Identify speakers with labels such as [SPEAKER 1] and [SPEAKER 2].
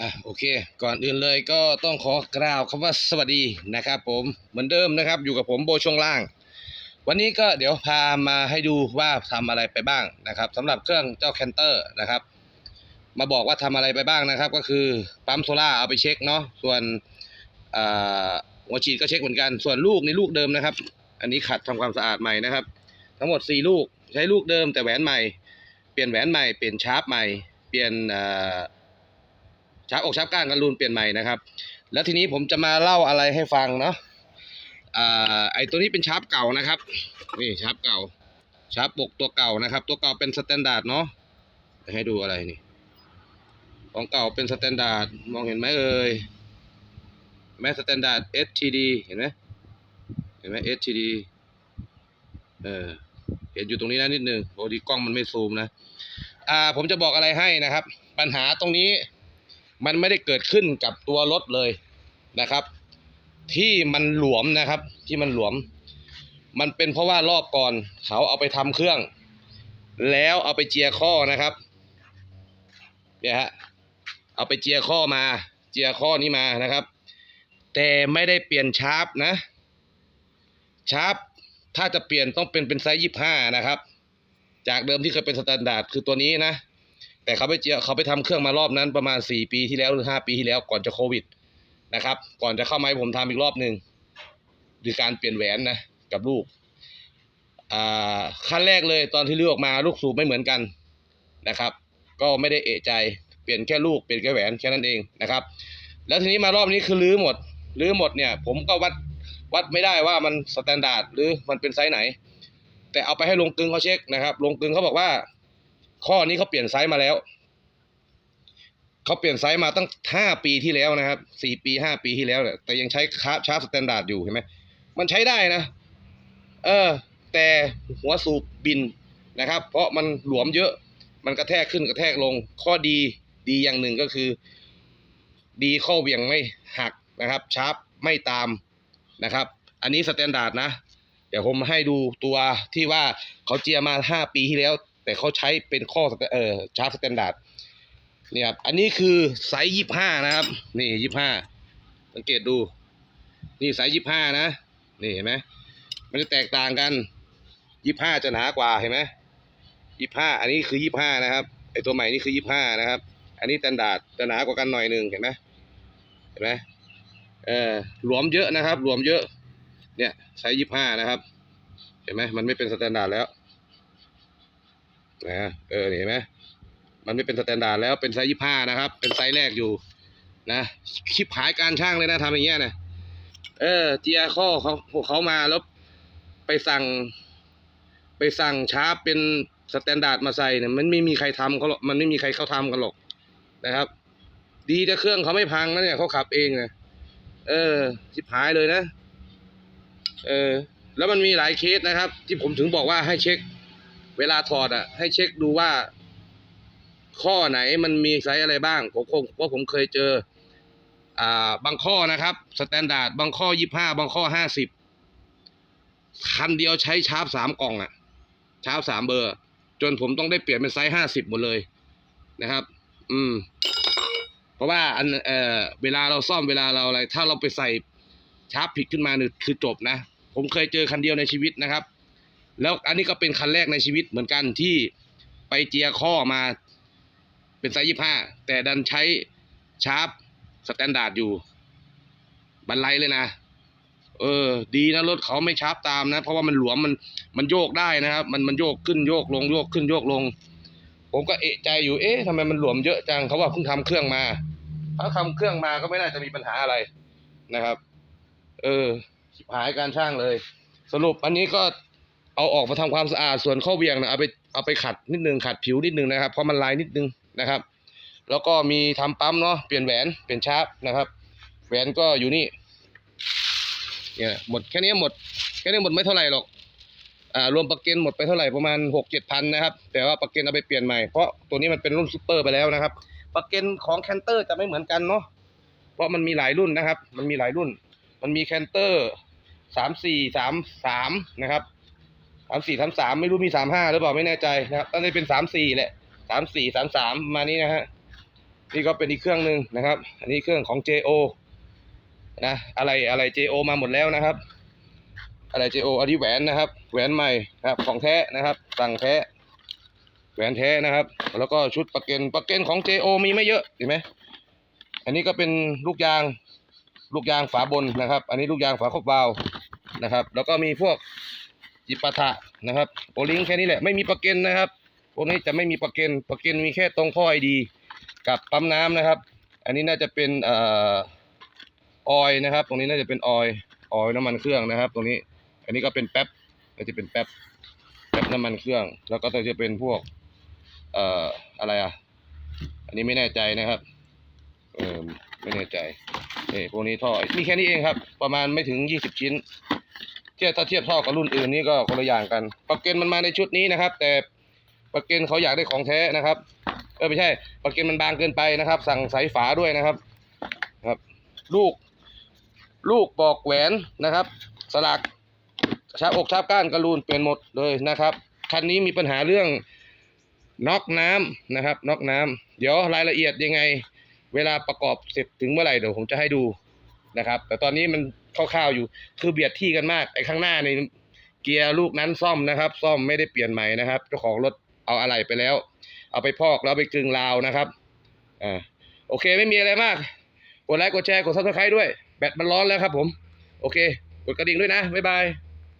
[SPEAKER 1] อะโอเค ก่อนอื่นเลยก็ต้องขอกล่าวคำว่าสวัสดีนะครับ ผมเหมือนเดิมนะครับ อยู่กับผมโบช่วงล่าง วันนี้ก็เดี๋ยวพามาให้ดูว่าทำอะไรไปบ้างนะครับสำหรับเครื่องเจ้าแคนเตอร์นะครับ มาบอกว่าทำอะไรไปบ้างนะครับ ก็คือปั๊มโซล่าเอาไปเช็คเนาะส่วนหัวฉีดก็เช็คเหมือนกัน ส่วนลูกในลูกเดิมนะครับ อันนี้ขัดทำความสะอาดใหม่นะครับ ทั้งหมด 4 ลูกใช้ลูกเดิมแต่แหวนใหม่ เปลี่ยนแหวนใหม่เปลี่ยนชาร์ปใหม่ เปลี่ยนอ่า ชาร์ปอกชาร์ปก้านกันรูนเปลี่ยนใหม่นะครับ แล้วทีนี้ผมจะมาเล่าอะไรให้ฟังเนาะอ่าไอตัวนี้เป็นชาร์ปเก่านะครับนี่ชาร์ปเก่าชาร์ปปกตัวเก่านะครับ ตัวเก่าเป็นสแตนดาร์ดเนาะให้ดูอะไรนี่ของเก่าเป็นสแตนดาร์ดมองเห็นไหมเอ่ยแม้สแตนดาร์ด STD เห็นไหมเห็นไหม STD เออเห็นอยู่ตรงนี้นะนิดนึงโอ้ดีกล้องมันไม่ซูมนะ อ่า ผมจะบอกอะไรให้นะครับ ปัญหาตรงนี้ มันไม่ได้เกิดขึ้นกับตัวรถเลยนะครับ ที่มันหลวมนะครับ ที่มันหลวม มันเป็นเพราะว่ารอบก่อนเขาเอาไปทำเครื่อง แล้วเอาไปเจียข้อนะครับเนี่ยฮะเอาไปเจียข้อมา เจียข้อนี้มานะครับ แต่ไม่ได้เปลี่ยนชาร์ปนะชาร์ปถ้าจะเปลี่ยนต้องเป็นเป็นไซส์ยี่ห้านะครับ จากเดิมที่เคยเป็นสแตนดาร์ดคือตัวนี้นะ แต่เขาไปเจียเขาไปทำเครื่องมารอบนั้นประมาณสี่ปีที่แล้วหรือห้าปีที่แล้วก่อนจะโควิดนะครับ ก่อนจะเข้ามาให้ผมทำอีกรอบหนึ่งคือการเปลี่ยนแหวนนะกับลูกอ่าขั้นแรกเลยตอนที่เลือกออกมาลูกสูบไม่เหมือนกันนะครับ ก็ไม่ได้เอะใจเปลี่ยนแค่ลูกเปลี่ยนแค่แหวนแค่นั้นเองนะครับ แล้วทีนี้มารอบนี้คือรื้อหมดรื้อหมดเนี่ย ผมก็วัดวัดไม่ได้ว่ามันสแตนดาร์ดหรือมันเป็นไซส์ไหน แต่เอาไปให้ลงกึงเขาเช็คนะครับลงกึงเขาบอกว่า ข้อนี้เขาเปลี่ยนไซส์มาแล้วเขาเปลี่ยนไซส์มาตั้งห้าปีที่แล้วนะครับสี่ปีห้าปีที่แล้วเนี่ยแต่ยังใช้คาร์บชาร์ปสแตนดาร์ดอยู่เห็นไหมมันใช้ได้นะ เออ แต่หัวสูบบินนะครับ เพราะมันหลวมเยอะ มันกระแทกขึ้นกระแทกลง ข้อดีดีอย่างหนึ่งก็คือ ดีข้อเหวี่ยงไม่หักนะครับชาร์ปไม่ตามนะครับ อันนี้สแตนดาร์ดนะ เดี๋ยวผมให้ดูตัวที่ว่าเขาเจียมาห้าปีที่แล้ว แต่เขาใช้เป็นข้อสแตเอ่อชาร์ปสแตนดาร์ดนี่ครับ อันนี้คือไซส์ยี่ห้านะครับ นี่ยี่ห้าสังเกตดู นี่ไซส์ยี่ห้านะ นี่เห็นไหมมันจะแตกต่างกันยี่ห้าจะหนากว่าเห็นไหมยี่ห้าอันนี้คือยี่ห้านะครับไอตัวใหม่นี่คือยี่ห้านะครับ อันนี้สแตนดาร์ดจะหนากว่ากันหน่อยหนึ่งเห็นไหมเห็นไหมเออหลวมเยอะนะครับหลวมเยอะ เนี่ยไซส์ยี่ห้านะครับ เห็นไหมมันไม่เป็นสแตนดาร์ดแล้ว นะเออเห็นไหมมันไม่เป็นสแตนดาร์ดแล้วเป็นไซส์ยี่ห้านะครับ เป็นไซส์แรกอยู่นะชิบหายการช่างเลยนะทำอย่างเงี้ยนะเออเจียข้อเขาเขามาแล้วไปสั่ง ไปสั่งชาร์ปเป็นสแตนดาร์ดมาใส่เนี่ยมันไม่มีใครทำเขาหรอกมันไม่มีใครเข้าทำกันหรอกนะครับ ดีแต่เครื่องเขาไม่พังนะเนี่ยเขาขับเองนะเออชิบหายเลยนะ เออ แล้วมันมีหลายเคสนะครับ ที่ผมถึงบอกว่าให้เช็ค เวลาถอดอะ ให้เช็คดูว่า ข้อไหนมันมีไซส์อะไรบ้างผมคงเพราะผมเคยเจอ อ่า บางข้อนะครับสแตนดาร์ดบางข้อยี่ห้าบางข้อห้าสิบคันเดียวใช้ชาร์ปสามกล่องอะชาร์ปสามเบอร์ จนผมต้องได้เปลี่ยนเป็นไซส์ห้าสิบหมดเลยนะครับ อืม เพราะว่าอันเอ่อเวลาเราซ่อมเวลาเราอะไร ถ้าเราไปใส่ชาร์ปผิดขึ้นมาเนี่ยคือจบนะ ผมเคยเจอคันเดียวในชีวิตนะครับ แล้วอันนี้ก็เป็นคันแรกในชีวิตเหมือนกันที่ไปเจียข้อมาเป็นไซส์ยี่ห้าแต่ดันใช้ชาร์ปสแตนดาร์ดอยู่บันไลเลยนะ เออ ดีนะรถเขาไม่ชาร์ปตามนะ เพราะว่ามันหลวมมันมันโยกได้นะครับ มันมันโยกขึ้นโยกลงโยกขึ้นโยกลง ผมก็เอะใจอยู่เอ๊ะทำไมมันหลวมเยอะจังเขาว่าเพิ่งทำเครื่องมาถ้าทำเครื่องมาก็ไม่น่าจะมีปัญหาอะไรนะครับ เออหายการช่างเลย สรุปอันนี้ก็ เอาออกมาทำความสะอาดส่วนข้อเบี่ยงนะเอาไปเอาไปขัดนิดนึงขัดผิวนิดนึงนะครับเพราะมันลายนิดนึงนะครับ แล้วก็มีทำปั๊มเนาะเปลี่ยนแหวนเปลี่ยนชาร์ปนะครับ แหวนก็อยู่นี่เนี่ยหมดแค่นี้หมดแค่นี้หมดไม่เท่าไหร่หรอกอ่ารวมประกันหมดไปเท่าไหร่ประมาณหกเจ็ดพันนะครับ แต่ว่าประกันเอาไปเปลี่ยนใหม่เพราะตัวนี้มันเป็นรุ่นซูเปอร์ไปแล้วนะครับ ประกันของแคนเตอร์จะไม่เหมือนกันเนาะเพราะมันมีหลายรุ่นนะครับ มันมีหลายรุ่น มันมีแคนเตอร์สามสี่สามสามนะครับามสี่สามสามไม่รู้มีสามห้าหรือเปล่าไม่แน่ใจนะครับตอนนี้เป็นสามสี่แหละสามสี่สามสามมานี้นะฮะนี่ก็เป็นอีกเครื่องหนึ่งนะครับ อันนี้เครื่องของ JO นะอะไรอะไร JO มาหมดแล้วนะครับ อะไร JO อันนี้แหวนนะครับ แหวนใหม่นะครับของแท้นะครับสั่งแท้แหวนแท้นะครับ แล้วก็ชุดประเก็นประเก็นของ JO มีไม่เยอะเห็นไหมอันนี้ก็เป็นลูกยาง ลูกยางฝาบนนะครับ อันนี้ลูกยางฝาครอบวาล์วนะครับ แล้วก็มีพวก จิปาถะนะครับโอลิงแค่นี้แหละไม่มีประเก็นนะครับพวกนี้จะไม่มีประเก็นประเก็นมีแค่ตรงข้อไอดี กับปั๊มน้ำนะครับ อันนี้น่าจะเป็นเอ่อออยนะครับ ตรงนี้น่าจะเป็นออยออยน้ำมันเครื่องนะครับ ตรงนี้ อันนี้ก็เป็นแป๊บน่าจะเป็นแป๊บแป๊บน้ำมันเครื่อง แล้วก็จะเป็นพวกเอ่ออะไรอะ อันนี้ไม่แน่ใจนะครับเออไม่แน่ใจนี่พวกนี้ท่อมีแค่นี้เองครับ ประมาณไม่ถึงยี่สิบชิ้น ทียบถ้าเทียบท่อกับรุ่นอื่นนี่ก็คนละอย่างกันปักเกนมันมาในชุดนี้นะครับ แต่ปักเกนเขาอยากได้ของแท้นะครับเออไม่ใช่ปักเกนมันบางเกินไปนะครับ สั่งสายฝาด้วยนะครับครับ ลูก ลูกปอกแหวนนะครับ สลักชาบอกชาบก้านกระลูนเปลี่ยนหมดเลยนะครับคันนี้มีปัญหาเรื่องน็อกน้ำนะครับน็อกน้ำเดี๋ยวรายละเอียดยังไง เวลาประกอบเสร็จถึงเมื่อไหร่เดี๋ยวผมจะให้ดูนะครับ แต่ตอนนี้มัน คร่าวๆอยู่ คือเบียดที่กันมากไอ้ข้างหน้าในเกียร์ลูกนั้นซ่อมนะครับ ซ่อมไม่ได้เปลี่ยนใหม่นะครับ เจ้าของรถเอาอะไรไปแล้ว เอาไปพอกแล้วไปกึงราวนะครับอ่าโอเคไม่มีอะไรมากกดไลค์กดแชร์กดซับสไครต์ด้วย แบตมันร้อนแล้วครับผม โอเค กดกระดิ่งด้วยนะ บ๊ายบาย